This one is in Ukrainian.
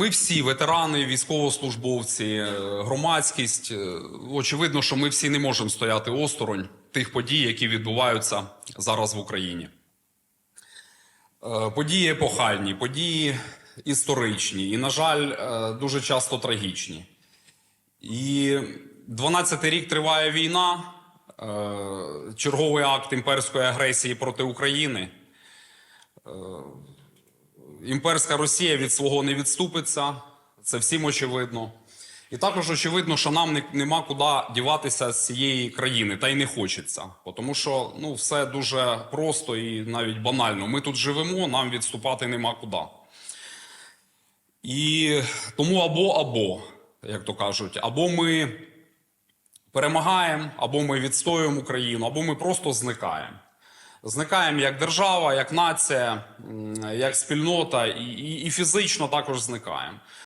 Ми всі ветерани, військовослужбовці, е, громадськість. е, Очевидно, що ми всі не можемо стояти осторонь тих подій, які відбуваються зараз в Україні. Е, Події епохальні, події історичні і, на жаль, дуже часто трагічні. І 12-й рік триває війна, черговий акт імперської агресії проти України. Імперська Росія від свого не відступиться, це всім очевидно. І також очевидно, що нам не- нема куди діватися з цієї країни, та й не хочеться. Тому що ну, все дуже просто і навіть банально. Ми тут живемо, нам відступати нема куди. І тому або або, як то кажуть, або ми перемагаємо, або ми відстоюємо Україну, або ми просто зникаємо. Зникаємо як держава, як нація, як спільнота, і, і, і фізично також зникаємо.